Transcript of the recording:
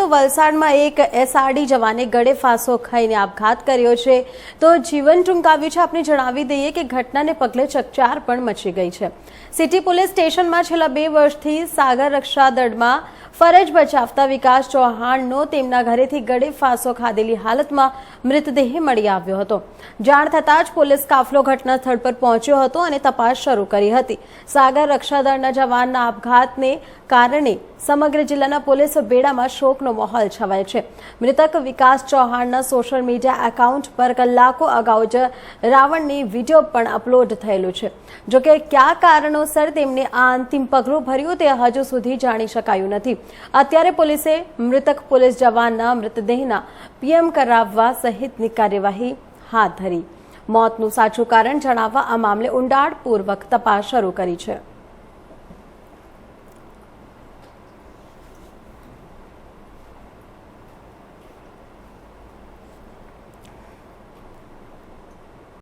તો વલસાડમાં એક એસઆરડી જવાને ગળે ફાંસો ખાઈને આપઘાત કર્યો છે. તો જીવન ટૂંકાવ્યું છે. આપણે જણાવી દઈએ કે ઘટનાને પગલે ચકચાર પણ મચી ગઈ છે. સિટી પોલીસ સ્ટેશનમાં છેલ્લા બે વર્ષથી સાગર રક્ષા દળમાં ફરજ બજાવતા વિકાસ ચૌહાણનો તેમના ઘરેથી ગળે ફાંસો ખાધેલી હાલતમાં મૃતદેહ મળી આવ્યો હતો. જાણ થતાં જ પોલીસ કાફલો ઘટના સ્થળ પર પહોંચ્યો હતો અને તપાસ શરૂ કરી હતી. સાગર રક્ષાદળના જવાનના આપઘાતને કારણે સમગ્ર જિલ્લાના પોલીસ બેડામાં શોકનો માહોલ છવાય છે. મૃતક વિકાસ ચૌહાણના સોશિયલ મીડિયા એકાઉન્ટ પર કલાકો અગાઉ જ રાવણની વીડિયો પણ અપલોડ થયેલું છે. જોકે કયા કારણોસર તેમને આ અંતિમ પગલું ભર્યું તે હજુ સુધી જાણી શકાયું નથી. અત્યારે પોલીસે મૃતક પોલીસ જવાનના મૃતદેહના પીએમ કરાવવા સહિતની કાર્યવાહી હાથ ધરી. મોતનું સાચું કારણ જણાવવા આ મામલે ઊંડાણપૂર્વક તપાસ શરૂ કરી છે.